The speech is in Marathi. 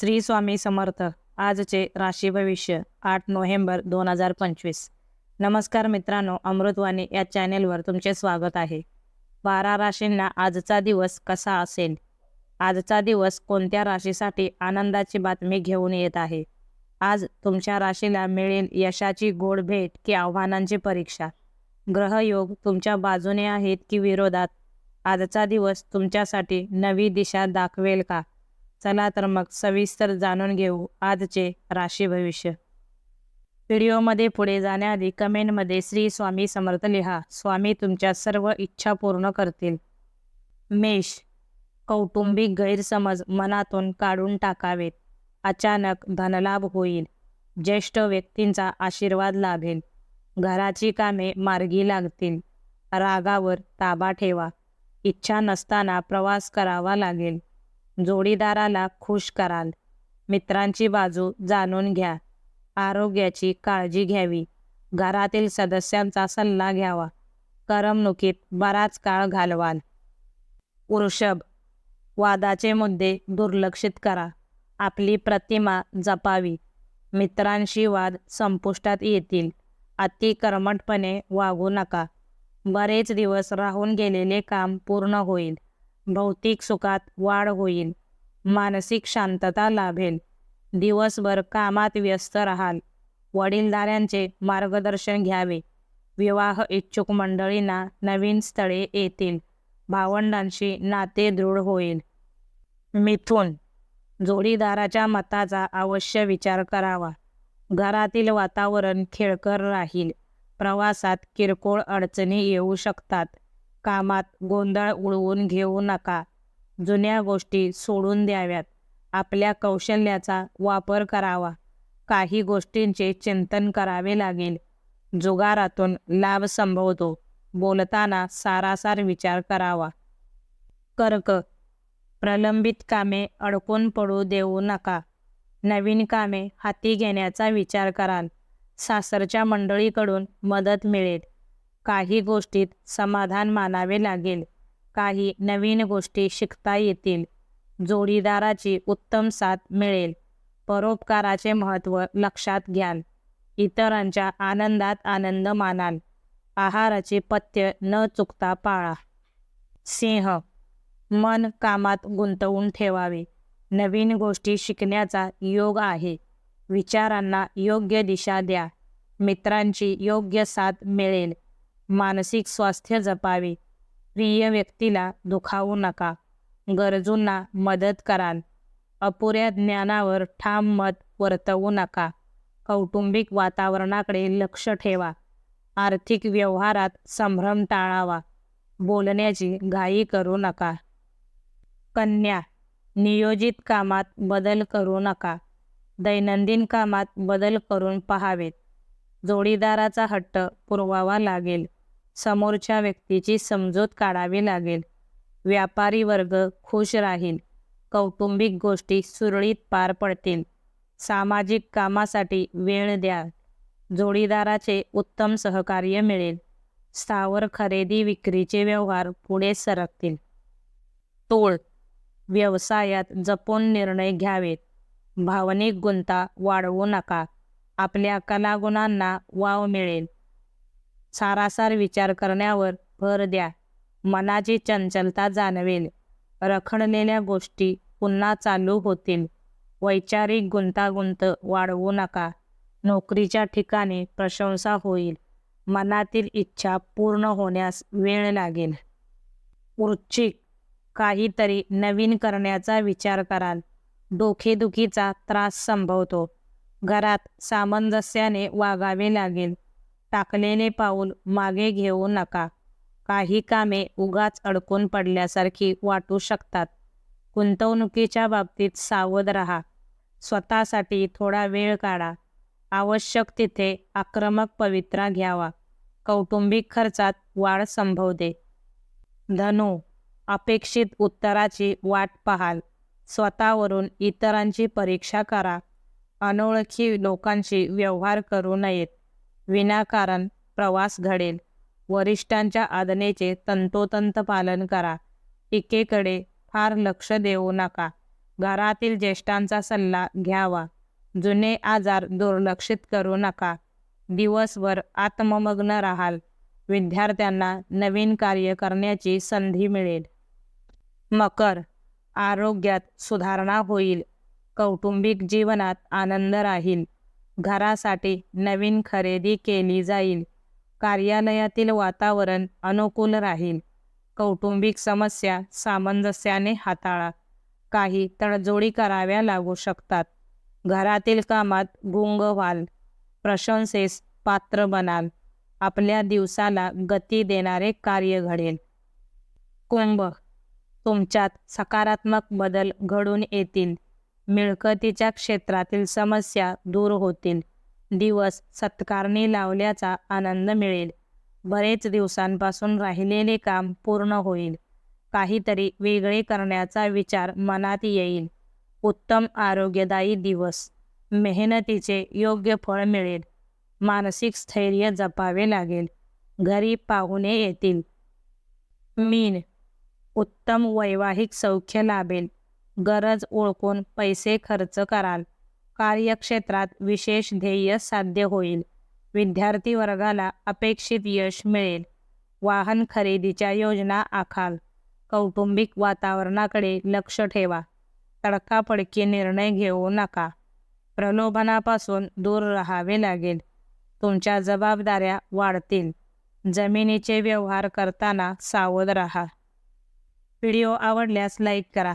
श्री स्वामी समर्थ. आजचे राशी भविष्य आठ नोव्हेंबर दोन हजार पंचवीस. नमस्कार मित्रांनो अमृतवाणी या चॅनेलवर तुमचे स्वागत आहे. बारा राशींना आजचा दिवस कसा असेल? आजचा दिवस कोणत्या राशीसाठी आनंदाची बातमी घेऊन येत आहे? आज तुमच्या राशीला मिळेल यशाची गोड भेट की आव्हानांची परीक्षा? ग्रहयोग तुमच्या बाजूने आहेत की विरोधात? आजचा दिवस तुमच्यासाठी नवी दिशा दाखवेल का? चला तर मग सविस्तर जाणून घेऊ आजचे राशी भविष्य. व्हिडिओमध्ये पुढे जाण्याआधी कमेंटमध्ये श्री स्वामी समर्थ लिहा. स्वामी तुमच्या सर्व इच्छा पूर्ण करतील. मेष कौटुंबिक गैरसमज मनातून काढून टाकावेत. अचानक धनलाभ होईल. ज्येष्ठ व्यक्तींचा आशीर्वाद लाभेल. घराची कामे मार्गी लागतील. रागावर ताबा ठेवा. इच्छा नसताना प्रवास करावा लागेल. जोडीदाराला खुश कराल. मित्रांची बाजू जाणून घ्या. आरोग्याची काळजी घ्यावी. घरातील सदस्यांचा सल्ला घ्यावा. करमणुकीत बराच काळ घालवाल. वृषभ वादाचे मुद्दे दुर्लक्षित करा. आपली प्रतिमा जपावी. मित्रांशी वाद संपुष्टात येतील. अति कर्मटपणे वागू नका. बरेच दिवस राहून गेलेले काम पूर्ण होईल. भौतिक सुखात वाढ होईल. मानसिक शांतता लाभेल. दिवसभर कामात व्यस्त राहाल. वडीलधाऱ्यांचे मार्गदर्शन घ्यावे. विवाह इच्छुक मंडळींना नवीन स्थळे येतील. भावंडांशी नाते दृढ होईल. मिथुन. जोडीदाराच्या मताचा अवश्य विचार करावा. घरातील वातावरण खेळकर राहील. प्रवासात किरकोळ अडचणी येऊ शकतात. कामात गोंधळ उडवून घेऊ नका. जुन्या गोष्टी सोडून द्याव्यात. आपल्या कौशल्याचा वापर करावा. काही गोष्टींचे चिंतन करावे लागेल. जुगारातून लाभ संभवतो. बोलताना सारासार विचार करावा. कर्क. प्रलंबित कामे अडकून पडू देऊ नका. नवीन कामे हाती घेण्याचा विचार कराल. सासरच्या मंडळीकडून मदत मिळेल. काही गोष्टीत समाधान मानावे लागेल. काही नवीन गोष्टी शिकता येतील. जोडीदाराची उत्तम साथ मिळेल. परोपकाराचे महत्त्व लक्षात घ्याल. इतरांच्या आनंदात आनंद मानाल. आहाराचे पथ्य न चुकता पाळा. सिंह. मन कामात गुंतवून ठेवावे. नवीन गोष्टी शिकण्याचा योग आहे. विचारांना योग्य दिशा द्या. मित्रांची योग्य साथ मिळेल. मानसिक स्वास्थ्य जपावे. प्रिय व्यक्तीला दुखावू नका. गरजूंना मदत कराल. अपुऱ्या ज्ञानावर ठाम मत वर्तवू नका. कौटुंबिक वातावरणाकडे लक्ष ठेवा. आर्थिक व्यवहारात संभ्रम टाळावा. बोलण्याची घाई करू नका. कन्या नियोजित कामात बदल करू नका. दैनंदिन कामात बदल करून पहावेत. जोडीदाराचा हट्ट पुरवावा लागेल. समोरच्या व्यक्तीची समजूत काढावी लागेल. व्यापारी वर्ग खुश राहील. कौटुंबिक गोष्टी सुरळीत पार पडतील. सामाजिक कामासाठी वेळ द्या. जोडीदाराचे उत्तम सहकार्य मिळेल. स्थावर खरेदी विक्रीचे व्यवहार पुढे सरकतील. तोळ व्यवसायात जपून निर्णय घ्यावेत. भावनिक गुंता वाढवू नका. आपल्या कलागुणांना वाव मिळेल. सारासार विचार करण्यावर भर द्या. मनाची चंचलता जाणवेल. रखडलेल्या गोष्टी पुन्हा चालू होतील. वैचारिक गुंतागुंत वाढवू नका. नोकरीच्या ठिकाणी प्रशंसा होईल. मनातील इच्छा पूर्ण होण्यास वेळ लागेल. वृश्चिक काहीतरी नवीन करण्याचा विचार कराल. डोकेदुखीचा त्रास संभवतो. घरात सामंजस्याने वागावे लागेल. टाकलेले पाऊल मागे घेऊ नका. काही कामे उगाच अडकून पडल्यासारखी वाटू शकतात. गुंतवणुकीच्या बाबतीत सावध राहा. स्वतःसाठी थोडा वेळ काढा. आवश्यक तिथे आक्रमक पवित्रा घ्यावा. कौटुंबिक खर्चात वाढ संभवते. धनु अपेक्षित उत्तराची वाट पाहाल. स्वतःवरून इतरांची परीक्षा करा. अनोळखी लोकांशी व्यवहार करू नयेत. विनाकारण प्रवास घडेल. वरिष्ठांच्या आज्ञेचे तंतोतंत पालन करा. टीकेकडे फार लक्ष देऊ नका. घरातील ज्येष्ठांचा सल्ला घ्यावा. जुने आजार दुर्लक्षित करू नका. दिवसभर आत्ममग्न राहाल. विद्यार्थ्यांना नवीन कार्य करण्याची संधी मिळेल. मकर आरोग्यात सुधारणा होईल. कौटुंबिक जीवनात आनंद राहील. घरासाठी नवीन खरेदी केली जाईल. कार्यालयातील वातावरण अनुकूल राहील. कौटुंबिक समस्या सामंजस्याने हाताळा. काही तडजोडी कराव्या लागू शकतात. घरातील कामात गुंग व्हाल. प्रशंसेस पात्र बनाल. आपल्या दिवसाला गती देणारे कार्य घडेल. कुंभ. तुमच्यात सकारात्मक बदल घडून येतील. मिळकतीच्या क्षेत्रातील समस्या दूर होतील. दिवस सत्कारणी लावल्याचा आनंद मिळेल. बरेच दिवसांपासून राहिलेले काम पूर्ण होईल. काहीतरी वेगळे करण्याचा विचार मनात येईल. उत्तम आरोग्यदायी दिवस. मेहनतीचे योग्य फळ मिळेल. मानसिक स्थैर्य जपावे लागेल. घरी पाहुणे येतील. मीन. उत्तम वैवाहिक सौख्य लाभेल. गरज ओळखून पैसे खर्च कराल. कार्यक्षेत्रात विशेष ध्येय साध्य होईल. विद्यार्थी वर्गाला अपेक्षित यश मिळेल. वाहन खरेदीच्या योजना आखाल. कौटुंबिक वातावरणाकडे लक्ष ठेवा. तडकाफडकी निर्णय घेऊ नका. प्रलोभनापासून दूर राहावे लागेल. तुमच्या जबाबदाऱ्या वाढतील. जमिनीचे व्यवहार करताना सावध राहा. व्हिडिओ आवडल्यास लाईक करा.